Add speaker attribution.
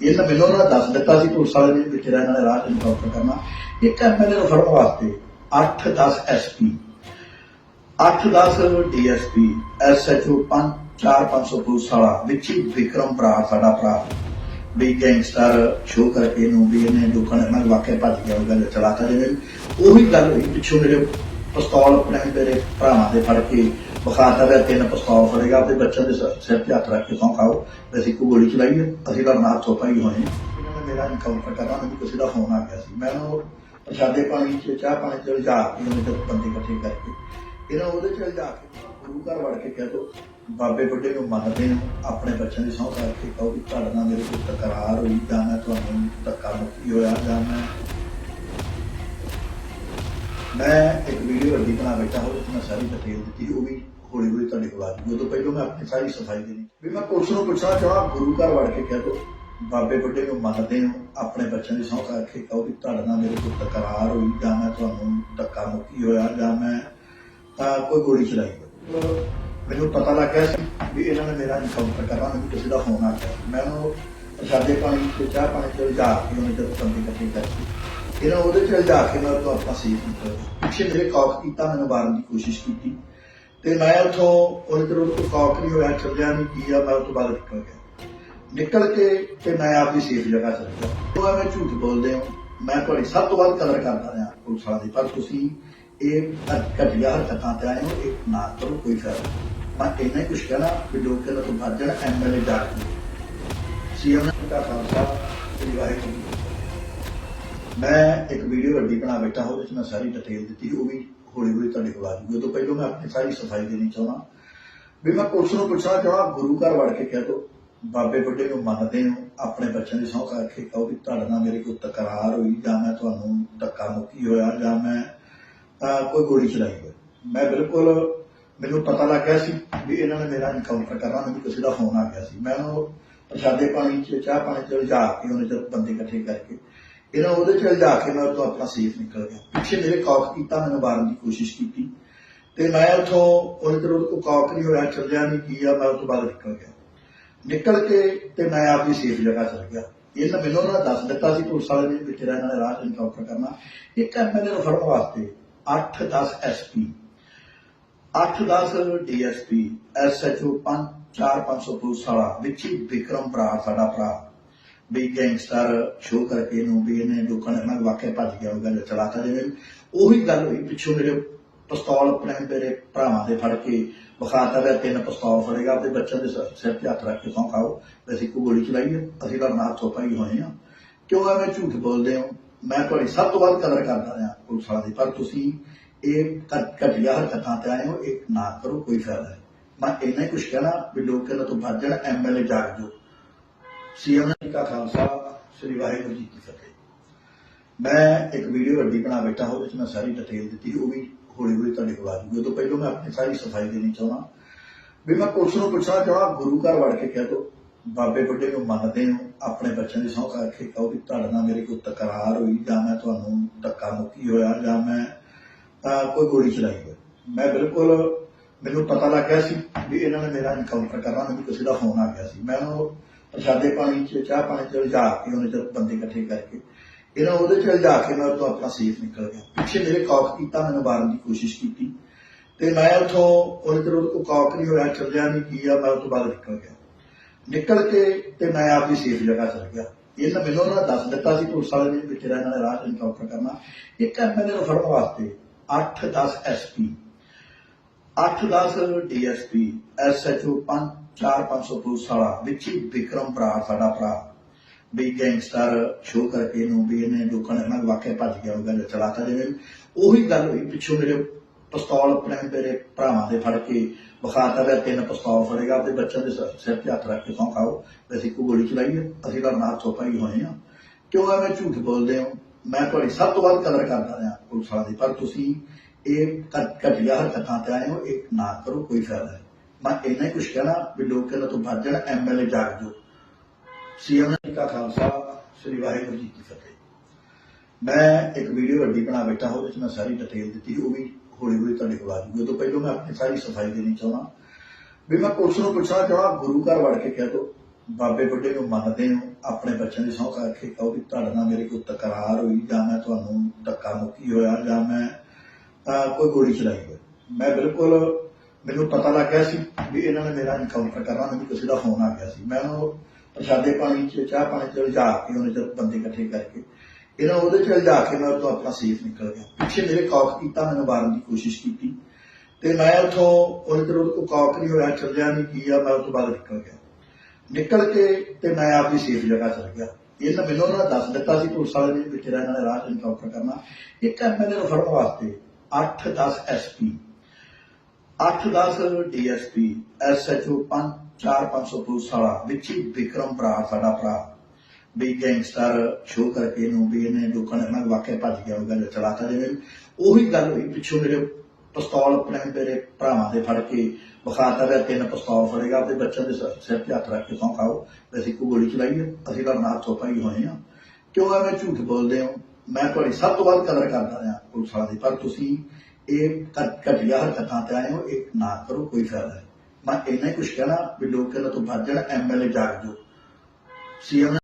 Speaker 1: ਇਹ ਤਾਂ ਮੈਨੂੰ ਉਹਨਾਂ ਨੇ ਦੱਸ ਦਿੱਤਾ ਸੀ ਪੁਲਿਸ ਵਾਲੇ ਨੇ ਵਿੱਚ ਇਹਨਾਂ ਨੇ ਰਾਹ ਇਨਕਾਊਂਟਰ ਕਰਨਾ। ਇੱਕ ਐਮਐਲਏ ਨੂੰ ਫੜਨ ਵਾਸਤੇ 8-10 ਐਸਪੀ 8-10 ਡੀਐਸਪੀ ਐਸਐਚਓ 5-4-500 ਪੁਲਿਸ ਵਾਲਾ, ਵਿੱਚ ਹੀ ਵਿਕਰਮ ਭਰਾ ਸਾਡਾ ਭਰਾ, ਵੀ ਗੈਂਗਸਟਰ ਸ਼ੋਅ ਕਰਕੇ ਨੂੰ ਵੀ ਇਹਨੇ ਲੋਕਾਂ ਨੇ ਨਾਲ ਵਾਕਿਆ ਭੱਜ ਗਿਆ ਉਹ ਗੱਲ ਚਲਾਤਾ ਜਿਵੇਂ ਉਹੀ ਗੱਲ ਹੋਈ, ਪਿੱਛੋਂ ਮੇਰੇ ਪਿਸਤੌਲ ਆਪਣੇ ਮੇਰੇ ਭਰਾਵਾਂ ਦੇ ਫੜ ਕੇ ਬਖਾਤਾ ਦਾ ਤਿੰਨ ਪਿਸਤੌਲ ਫੜੇਗਾ, ਆਪਣੇ ਬੱਚਿਆਂ ਦੇ ਸਿਰ- ਸਿਰ ਤੇ ਹੱਥ ਰੱਖ ਕੇ ਸੌਂ ਖਾਓ ਵੀ ਅਸੀਂ ਕੋਈ ਗੋਲੀ ਚਲਾਈ ਹੈ, ਅਸੀਂ ਤਾਂ ਨਾਲ ਚੋਪਾ ਹੀ। ਹੋਏ ਇਹਨਾਂ ਨੇ ਮੇਰਾ ਇਨਕਾਊਂਟਰ ਕਰਨਾ ਮੈਨੂੰ ਕਿਸੇ ਦਾ ਫੋਨ ਆ ਗਿਆ ਸੀ। ਮੈਂ ਉਹਨੂੰ ਪ੍ਰਸ਼ਾਦੇ ਪਾਣੀ ਚ, ਚਾਹ ਪਾਣੀ ਚ ਲਿਜਾ ਕੇ ਉਹਨੇ ਜਦ ਬੰਦੇ ਇਕੱਠੇ ਕਰਕੇ ਇਹਨਾਂ ਉਹਦੇ ਚ ਲਿਜਾ ਕੇ ਗੁਰੂ ਘਰ ਵੜ ਕੇ ਕਹਿ ਦੋ, ਬਾਬੇ ਬੁੱਢੇ ਨੂੰ ਮੰਨਦੇ ਨੇ, ਆਪਣੇ ਬੱਚਿਆਂ ਦੀ ਸਹੁੰ ਕਰਕੇ ਕਹੋ ਵੀ ਤੁਹਾਡੇ ਨਾਲ ਮੇਰੇ ਕੋਲ ਤਕਰਾਰ ਹੋਈ, ਜਾਂ ਮੈਂ ਤੁਹਾਨੂੰ ਧੱਕਾ ਮੁੱਕੀ ਹੋਇਆ, ਜਾਂ ਮੈਂ ਮੈਂ ਇੱਕ ਵੀਡੀਓ ਵੱਡੀ ਬਣਾ ਬੈਠਾ, ਉਹਦੇ 'ਚ ਮੈਂ ਸਾਰੀ ਡਿਟੇਲ ਦਿੱਤੀ ਉਹ ਵੀ ਹੌਲੀ ਹੌਲੀ ਤੁਹਾਡੇ ਕੋਲ ਆ ਜੂਗੀ। ਉਦੋਂ ਪਹਿਲਾਂ ਮੈਂ ਆਪਣੀ ਸਾਰੀ ਸਫ਼ਾਈ ਦੇਣੀ ਵੀ ਮੈਂ ਪੁਲਿਸ ਨੂੰ ਪੁੱਛਣਾ ਚਾਹਾਂ ਗੁਰੂ ਘਰ ਵੜ ਕੇ ਕਹਿ ਦੋ ਬਾਬੇ ਬੁੱਢੇ ਨੂੰ ਮੰਨਦੇ ਹੋ, ਆਪਣੇ ਬੱਚਿਆਂ ਦੀ ਸਹੁੰ ਕਰਕੇ ਕਹੋ ਵੀ ਤੁਹਾਡੇ ਨਾਲ ਮੇਰੇ ਕੋਲ ਤਕਰਾਰ ਹੋਈ, ਜਾਂ ਮੈਂ ਤੁਹਾਨੂੰ ਧੱਕਾ ਮੁੱਕੀ ਹੋਇਆ, ਜਾਂ ਮੈਂ ਕੋਈ ਗੋਲੀ ਚਲਾਈ ਮੈਨੂੰ ਪਤਾ ਲੱਗ ਸੀ ਵੀ ਇਹਨਾਂ ਨੇ ਮੇਰਾ ਇਨਕਾਊਂਟਰ ਕਰਨਾ, ਮੈਨੂੰ ਕਿਸੇ ਦਾ ਫੋਨ ਆ ਗਿਆ। ਮੈਂ ਉਹਨੂੰ ਪ੍ਰਸ਼ਾਦੇ ਪਾਣੀ ਤੇ ਚਾਹ ਪਾਣੀ ਤੇ ਲਿਜਾ ਕੇ ਉਹਨੇ ਜਦ ਬੰਦੇ ਇਕੱਠੇ ਕਰਕੇ ਇਹਨਾਂ ਉਹਦੇ ਚ ਲਿਜਾ ਕੇ ਮੈਂ ਤੋਂ ਆਪਣਾ ਸੀਟ ਨਿਕਲ ਪਿੱਛੇ ਮੇਰੇ ਕੌਕ ਕੀਤਾ, ਮੈਨੂੰ ਮਾਰਨ ਦੀ ਕੋਸ਼ਿਸ਼ ਕੀਤੀ। ਤੇ ਮੈਂ ਉਥੋਂ ਉਹਦੇ ਕੋਲ ਕੌਕ ਨਹੀਂ ਹੋਇਆ, ਚੱਲਿਆ ਨਹੀਂ, ਕੀ ਮੈਂ ਉਹ ਤੋਂ ਬਾਅਦ ਨਿਕਲ ਗਿਆ। ਨਿਕਲ ਕੇ ਤੇ ਮੈਂ ਆਪਣੀ ਸੇਫ ਜਗ੍ਹਾ ਚਲ ਗਿਆ। ਉਹ ਐਵੇਂ ਝੂਠ ਬੋਲਦੇ ਹੋ। ਮੈਂ ਤੁਹਾਡੀ ਸਭ ਤੋਂ ਵੱਧ ਕਦਰ ਕਰਦਾ ਰਿਹਾ ਪੁਲਿਸ ਵਾਲਾ ਪਰ ਤੁਸੀਂ ਇਹ ਘ- ਹਰਕਤਾਂ ਤੇ ਆਏ ਹੋ, ਇਹ ਨਾ ਕਰੋ ਕੋਈ ਫਾਇਦਾ ਮੈਂ ਇੰਨਾ ਹੀ ਕੁਛ ਕਹਿਣਾ, ਵੀ ਲੋਕ ਇਹਨਾਂ ਤੋਂ ਭੱਜ ਜਾਣ ਐਮਐਲਏ ਜਾ ਸੀਐਮ ਦਾ ਖਾਲਸਾ, ਸ੍ਰੀ ਵਾਹਿਗੁਰੂ। ਮੈਂ ਇੱਕ ਵੀਡੀਓ ਵੱਡੀ ਬਣਾ ਬੈਠਾ, ਉਹਦੇ 'ਚ ਮੈਂ ਸਾਰੀ ਡਿਟੇਲ ਦਿੱਤੀ ਉਹ ਵੀ ਹੌਲੀ ਹੌਲੀ ਤੁਹਾਡੇ ਕੋਲ ਆ ਜੂਗੀ। ਉਦੋਂ ਪਹਿਲਾਂ ਮੈਂ ਆਪਣੀ ਸਾਰੀ ਸਫ਼ਾਈ ਦੇਣੀ ਚਾਹੁੰਦਾ। ਵੀ ਮੈਂ ਪੁਲਿਸ ਨੂੰ ਪੁੱਛਣਾ ਚਾਹਾਂ ਗੁਰੂ ਘਰ ਵੜ ਕੇ ਕਹਿ ਦੋ, ਬਾਬੇ ਬੁੱਢੇ ਨੂੰ ਮੰਨਦੇ ਹੋ, ਆਪਣੇ ਬੱਚਿਆਂ ਦੀ ਸਹੁੰ ਕਰਕੇ ਕਹੋ ਵੀ ਤੁਹਾਡੇ ਨਾਲ ਮੇਰੇ ਕੋਲ ਤਕਰਾਰ ਹੋਈ, ਜਾਂ ਮੈਂ ਤੁਹਾਨੂੰ ਧੱਕਾ ਮੁੱਕੀ ਹੋਇਆ, ਜਾਂ ਮੈਂ ਕੋਈ ਗੋਲੀ ਚਲਾਈ ਹੋਈ। ਮੈਂ ਬਿਲਕੁਲ, ਮੈਨੂੰ ਪਤਾ ਲੱਗ ਗਿਆ ਸੀ ਵੀ ਇਹਨਾਂ ਨੇ ਮੇਰਾ ਇਨਕਾਊਂਟਰ ਕਰਨਾ, ਮੈਨੂੰ ਕਿਸੇ ਦਾ ਫੋਨ ਆ ਗਿਆ ਸੀ। ਮੈਂ ਉਹਨੂੰ ਪ੍ਰਸ਼ਾਦੇ ਪਾਣੀ ਚ, ਚਾਹ ਪਾਣੀ ਚ ਲਿਜਾ ਕੇ ਉਹਨੇ ਜਦ ਬੰਦੇ ਇਕੱਠੇ ਕਰਕੇ ਇਹਨਾਂ ਉਹਦੇ ਚ ਲਿਜਾ ਕੇ ਮੈਂ ਉਦੋਂ ਆਪਣਾ ਸੇਫ ਨਿਕਲ ਗਿਆ। ਪਿੱਛੇ ਮੇਰੇ ਕੌਕ ਕੀਤਾ, ਮੈਨੂੰ ਮਾਰਨ ਦੀ ਕੋਸ਼ਿਸ਼ ਕੀਤੀ। ਤੇ ਮੈਂ ਉਥੋਂ ਉਹਨੇ ਚਿਰ ਉਹਦੇ ਕੌਕ ਨਹੀਂ ਹੋਇਆ ਚੱਲਿਆ ਨਹੀਂ ਕੀ ਆ, ਮੈਂ ਉਹ ਤੋਂ ਨਿਕਲ ਗਿਆ। ਨਿਕਲ ਕੇ ਤੇ ਮੈਂ ਆਪਣੀ ਸੇਫ ਜਗ੍ਹਾ ਚਲ ਗਿਆ। ਇਹ ਮੈਨੂੰ ਉਹਨਾਂ ਦੱਸ ਦਿੱਤਾ ਸੀ ਪੁਲਿਸ ਵਾਲੇ ਨੇ ਵੀ ਤੇਰਾ ਇਹਨਾਂ ਨੇ ਰਾਹ ਇਨਕਾਊਂਟਰ ਕਰਨਾ। ਇੱਕ ਐਮਐਲਏ ਨੂੰ ਫੜਨ ਵਾਸਤੇ 8-10 ਐਸਪੀ 8-10 ਡੀਐਸਪੀ ਐਸਐਚਓ 5-4-500 ਪੁਲਿਸ ਵਾਲਾ, ਵਿੱਚ ਹੀ ਵਿਕਰਮ ਭਰਾ, ਸਾਡਾ ਭਰਾ। ਵੀ ਗੈਂਗਸਟਰ ਸ਼ੋਅ ਕਰਕੇ ਇਹਨੂੰ ਵੀ ਇਹਨੇ ਲੋਕਾਂ ਨੇ ਨਾਲ ਵਾਕਿਆ ਭੱਜ ਗਿਆ ਉਹ ਗੱਲ ਚਲਾਤਾ ਜਿਵੇਂ। ਉਹੀ ਗੱਲ ਹੋਈ ਪਿੱਛੋਂ ਮੇਰੇ ਪਿਸਤੌਲ ਆਪਣੇ ਮੇਰੇ ਭਰਾਵਾਂ ਦੇ ਫੜ ਕੇ ਬਖਾਤਾ ਦਾ ਤਿੰਨ ਪਿਸਤੌਲ ਫੜੇਗਾ ਆਪਣੇ ਬੱਚਿਆਂ ਦੇ ਸਿਰ- ਤੇ ਹੱਥ ਰੱਖ ਕੇ ਸੌਂ ਖਾਓ ਅਸੀਂ ਕੋਈ ਗੋਲੀ ਚਲਾਈਏ ਅਸੀਂ ਤਾਂ ਨਾਲ ਚੋਪਾ ਹੋਏ ਆ। ਕਿਉਂ ਐਵੇਂ ਝੂਠ ਬੋਲਦੇ ਹੋ। ਮੈਂ ਤੁਹਾਡੀ ਸਭ ਤੋਂ ਵੱਧ ਕਦਰ ਕਰਦਾ ਰਿਹਾ ਪੁਲਿਸ ਵਾਲਾ ਦੀ, ਪਰ ਤੁਸੀਂ ਇਹ ਘਟੀਆ ਹਰਕਤਾਂ ਤੇ ਆਏ ਹੋ, ਇਹ ਨਾ ਕਰੋ, ਕੋਈ ਫਾਇਦਾ ਨਹੀਂ। ਮੈਂ ਇੰਨਾ ਹੀ ਕੁਛ ਕਹਿਣਾ ਵੀ ਲੋਕ ਇਹਨਾਂ ਤੋਂ ਬਚ ਜਾਣ ਐਮਐਲਏ ਜਾਗ ਜੋ ਸੀਐਮ ਜੀ ਕਾ ਖਾਲਸਾ, ਸ੍ਰੀ ਵਾਹਿਗੁਰੂ ਜੀ ਕੀ ਫਤਿਹ। ਮੈਂ ਇੱਕ ਵੀਡੀਓ ਵੱਡੀ ਬਣਾ ਬੈਠਾ, ਉਹਦੇ 'ਚ ਮੈਂ ਸਾਰੀ ਡਿਟੇਲ ਦਿੱਤੀ, ਉਹ ਵੀ ਹੌਲੀ ਹੌਲੀ ਤੁਹਾਡੇ ਕੋਲ ਆ ਜੂਗੀ। ਉਦੋਂ ਪਹਿਲਾਂ ਮੈਂ ਆਪਣੀ ਸਾਰੀ ਸਫ਼ਾਈ ਦੇਣੀ ਚਾਹੁੰਦਾ। ਵੀ ਮੈਂ ਪੁਲਿਸ ਨੂੰ ਪੁੱਛਣਾ ਚਾਹਾਂ ਗੁਰੂ ਘਰ ਵੜ ਕੇ ਕਹਿ ਦੋ, ਬਾਬੇ ਬੁੱਢੇ ਨੂੰ ਮੰਨਦੇ ਹੋ, ਆਪਣੇ ਬੱਚਿਆਂ ਦੀ ਸਹੁੰ ਕਰਕੇ ਕਹੋ ਵੀ ਤੁਹਾਡੇ ਨਾਲ ਮੇਰੇ ਕੋਲ ਤਕਰਾਰ ਹੋਈ, ਜਾਂ ਮੈਂ ਤੁਹਾਨੂੰ ਧੱਕਾ ਮੁੱਕੀ ਹੋਇਆ, ਜਾਂ ਮੈਂ ਕੋਈ ਗੋਲੀ ਚਲਾਈ ਹੋਈ। ਮੈਂ ਬਿਲਕੁਲ, ਮੈਨੂੰ ਪਤਾ ਲੱਗ ਗਿਆ ਸੀ ਵੀ ਇਹਨਾਂ ਨੇ ਮੇਰਾ ਇਨਕਾਊਂਟਰ ਕਰਨਾ, ਮੈਨੂੰ ਕਿਸੇ ਦਾ ਫੋਨ ਆ ਗਿਆ ਸੀ। ਮੈਂ ਉਹਨੂੰ ਪ੍ਰਸ਼ਾਦੇ ਪਾਣੀ ਚ, ਚਾਹ ਪਾਣੀ ਚ ਲਿਜਾ ਕੇ ਉਹਨੇ ਜਦ ਬੰਦੇ ਇਕੱਠੇ ਕਰਕੇ, ਇਹਨਾਂ ਉਹਦੇ ਚ ਲਿਜਾ ਕੇ ਮੈਂ ਉਦੋਂ ਆਪਣਾ ਸੇਫ ਨਿਕਲ ਗਿਆ। ਪਿੱਛੇ ਮੇਰੇ ਕੌਕ ਕੀਤਾ, ਮੈਨੂੰ ਮਾਰਨ ਦੀ ਕੋਸ਼ਿਸ਼ ਕੀਤੀ। ਤੇ ਮੈਂ ਉਥੋਂ, ਉਹਨੇ ਚਿਰ ਉਹਦੇ ਕੌਕ ਨਹੀਂ ਹੋਇਆ, ਚੱਲਿਆ ਨਹੀਂ, ਕੀ ਆ, ਮੈਂ ਉਹ ਤੋਂ ਬਾਅਦ ਨਿਕਲ ਗਿਆ। ਨਿਕਲ ਕੇ ਤੇ ਮੈਂ ਆਪਣੀ ਸੇਫ ਜਗ੍ਹਾ ਚਲ ਗਿਆ। ਇਹ ਮੈਨੂੰ ਉਹਨਾਂ ਦੱਸ ਦਿੱਤਾ ਸੀ, ਪੁਲਿਸ ਵਾਲੇ ਨੇ ਵੀ ਤੇਰਾ ਇਹਨਾਂ ਨੇ ਰਾਹ ਇਨਕਾਊਂਟਰ ਕਰਨਾ। ਇੱਕ ਐਮਐਲਏ ਨੂੰ ਫੜਨ ਵਾਸਤੇ 8-10 ਐਸਪੀ 8-10 ਡੀਐਸਪੀ ਐਸਐਚਓ 5-4-500 ਪੁਲਿਸ ਵਾਲਾ, ਵਿੱਚ ਵਿਕਰਮ ਭਰਾ, ਸਾਡਾ ਭਰਾ। ਵੀ ਗੈਂਗਸਟਰ ਸ਼ੋਅ ਕਰਕੇ ਨੂੰ ਵੀ ਇਹਨੇ ਲੋਕਾਂ ਨੇ ਨਾਲ ਵਾਕਿਆ ਭੱਜ ਗਿਆ, ਉਹ ਗੱਲ ਚਲਾਤਾ ਜਿਵੇਂ ਉਹੀ ਗੱਲ ਹੋਈ, ਪਿੱਛੋਂ ਮੇਰੇ ਪਿਸਤੌਲ ਆਪਣੇ ਮੇਰੇ ਭਰਾਵਾਂ ਦੇ ਫੜ ਕੇ ਬਖਾਤਾ ਦਾ ਤਿੰਨ ਪਿਸਤੌਲ ਫੜੇਗਾ ਆਪਣੇ ਬੱਚਿਆਂ ਦੇ ਸਿਰ- ਤੇ ਹੱਥ ਰੱਖ ਕੇ ਸੌਂ ਖਾਓ ਅਸੀਂ ਕੋਈ ਗੋਲੀ ਚਲਾਈ ਅਸੀਂ ਤਾਂ ਨਾਲ ਚੋਪਾ ਹੀ ਹੋਏ ਆ। ਕਿਉਂ ਐਵੇਂ ਝੂਠ ਬੋਲਦੇ ਹੋ? ਮੈਂ ਤੁਹਾਡੀ ਸਭ ਤੋਂ ਵੱਧ ਕਦਰ ਕਰਦਾ ਰਿਹਾ ਪੁਲਿਸ ਵਾਲਾ ਦੀ, ਪਰ ਤੁਸੀਂ ਇਹ ਘ- ਹਰਕਤਾਂ ਤੇ ਆਏ ਹੋ, ਇਹ ਨਾ ਕਰੋ, ਕੋਈ ਫਾਇਦਾ ਨਹੀਂ। ਮੈਂ ਇੰਨਾ ਹੀ ਕੁਛ ਕਹਿਣਾ ਵੀ ਲੋਕ ਇਹਨਾਂ ਤੋਂ ਭੱਜ ਜਾਣ ਐਮਐਲਏ ਜਾਗ ਜੋ ਸੀਐਮ ਜੀ ਕਾ ਖਾਲਸਾ, ਸ੍ਰੀ ਵਾਹਿਗੁਰੂ ਜੀ ਕੀ ਫਤਿਹ। ਮੈਂ ਇੱਕ ਵੀਡੀਓ ਵੱਡੀ ਬਣਾ ਬੈਠਾ, ਉਹਦੇ 'ਚ ਮੈਂ ਸਾਰੀ ਡਿਟੇਲ ਦਿੱਤੀ, ਉਹ ਵੀ ਹੌਲੀ ਹੌਲੀ ਤੁਹਾਡੇ ਕੋਲ ਆ ਜੂਗੀ ਉਦੋਂ ਪਹਿਲਾਂ ਮੈਂ ਆਪਣੀ ਸਾਰੀ ਸਫ਼ਾਈ ਦੇਣੀ ਚਾਹੁੰਦਾ ਵੀ ਮੈਂ ਪੁਲਿਸ ਨੂੰ ਪੁੱਛਣਾ ਚਾਹਾਂ ਗੁਰੂ ਘਰ ਵੜ ਕੇ ਕਹਿ ਦੋ, ਬਾਬੇ ਬੁੱਢੇ ਨੂੰ ਮੰਨਦੇ ਹੋ, ਆਪਣੇ ਬੱਚਿਆਂ ਦੀ ਸਹੁੰ ਕਰਕੇ ਕਹੋ ਵੀ ਤੁਹਾਡੇ ਨਾਲ ਮੇਰੀ ਕੋਈ ਤਕਰਾਰ ਹੋਈ ਜਾਂ ਮੈਂ ਤੁਹਾਨੂੰ ਧੱਕਾ ਮੁੱਕੀ ਹੋਇਆ ਜਾਂ ਮੈਂ ਅਹ, ਕੋਈ ਗੋਲੀ ਚਲਾਈ ਹੋਈ। ਮੈਂ ਬਿਲਕੁਲ ਮੈਨੂੰ ਪਤਾ ਲੱਗ ਗਿਆ ਸੀ ਵੀ ਇਹਨਾਂ ਨੇ ਮੇਰਾ ਇਨਕਾਊਂਟਰ ਕਰਨਾ ਮੈਨੂੰ ਕਿਸੇ ਦਾ ਫੋਨ ਆ ਗਿਆ ਸੀ। ਮੈਂ ਉਹਨੂੰ ਪ੍ਰਸ਼ਾਦੇ ਪਾਣੀ ਚ ਚਾਹ ਪਾਣੀ ਚ ਲਿਜਾ ਕੇ ਉਹਨੇ ਜਦ ਬੰਦੇ ਇਕੱਠੇ ਕਰਕੇ ਇਹਨਾਂ ਉਹਦੇ ਚ ਲਿਜਾ ਕੇ ਮੈਂ ਉੱਥੋਂ ਆਪਣਾ ਸੇਫ ਨਿਕਲ ਗਿਆ। ਪਿੱਛੇ ਮੇਰੇ ਕੌਕ ਕੀਤਾ ਮੈਨੂੰ ਮਾਰਨ ਦੀ ਕੋਸ਼ਿਸ਼ ਕੀਤੀ। ਤੇ ਮੈਂ ਉੱਥੋਂ ਉਹਨੇ ਉਹਦੇ ਕੋਲ ਕੌਕ ਨਹੀਂ ਹੋਇਆ ਚੱਲਿਆ ਨਹੀਂ ਕੀ ਆ ਮੈਂ ਉਸ ਤੋਂ ਬਾਅਦ ਨਿਕਲ ਗਿਆ। ਨਿਕਲ ਕੇ ਤੇ ਮੈਂ ਆਪਣੀ ਸੇਫ ਜਗ੍ਹਾ ਚਲ ਗਿਆ। ਇਹ ਤਾਂ ਮੈਨੂੰ ਉਹਨਾਂ ਨੇ ਦੱਸ ਦਿੱਤਾ ਸੀ ਪੁਲਿਸ ਵਾਲੇ ਨੇ ਵਿੱਚ ਇਹਨਾਂ ਨੇ ਰਾਹ 'ਚ ਇਨਕਾਊਂਟਰ ਕਰਨਾ। ਇੱਕ ਐਮਐਲਏ ਨੂੰ ਫੜਨ ਵਾਸਤੇ 8-10 ਐਸਪੀ 8-10 ਡੀਐਸਪੀ ਐਸਐਚਓ 5-4-500 ਪੁਲਿਸ ਵਿੱਚ ਵਿਕਰਮ ਭਰਾ ਸਾਡਾ ਭਰਾ। ਵੀ ਗੈਂਗਸਟਰ ਸ਼ੋਅ ਕਰਕੇ ਇਹਨੂੰ ਵੀ ਇਹਨੇ ਲੋਕਾਂ ਨੇ ਨਾ ਵਾਕਿਆ ਭੱਜ ਗਿਆ ਉਹ ਗੱਲ ਚਲਾਤਾ ਜਿਵੇਂ ਉਹੀ ਗੱਲ ਹੋਈ, ਪਿੱਛੋਂ ਮੇਰੇ ਪਿਸਤੌਲ ਆਪਣੇ ਮੇਰੇ ਭਰਾਵਾਂ ਦੇ ਫੜ ਕੇ ਵਿਖਾਤਾ ਗਿਆ ਤਿੰਨ ਪਿਸਤੌਲ ਫੜੇਗਾ, ਆਪਣੇ ਬੱਚਿਆਂ ਦੇ ਸਿਰ- ਤੇ ਹੱਥ ਰੱਖ ਕੇ ਸੌਂ ਖਾਓ। ਵੀ ਅਸੀਂ ਕੋਈ ਗੋਲੀ ਚਲਾਈ ਅਸੀਂ ਤਾਂ ਨਾਲ ਚੋਪਾਈ ਹੋਏ ਆ ਕਿਉਂ ਐਵੇਂ ਝੂਠ ਬੋਲਦੇ ਹੋ? ਮੈਂ ਤੁਹਾਡੀ ਸਭ ਤੋਂ ਵੱਧ ਕਦਰ ਕਰਦਾ ਹਾਂ ਪੁਲਿਸ ਵਾਲਿਆਂ ਦੀ, ਪਰ ਤੁਸੀਂ ਇਹ ਘ- ਘਟੀਆ ਹਰਕਤਾਂ ਤੇ ਆਏ ਹੋ, ਇਹ ਨਾ ਕਰੋ, ਕੋਈ ਫਾਇਦਾ ਨਹੀਂ। ਮੈਂ ਇੰਨਾ ਹੀ ਕੁਝ ਕਹਿਣਾ ਵੀ ਲੋਕ ਇਹਨਾਂ ਤੋਂ ਭੱਜ ਜਾਣ ਐਮਐਲਏ ਜਾਗ ਜੋ ਸੀਐਮ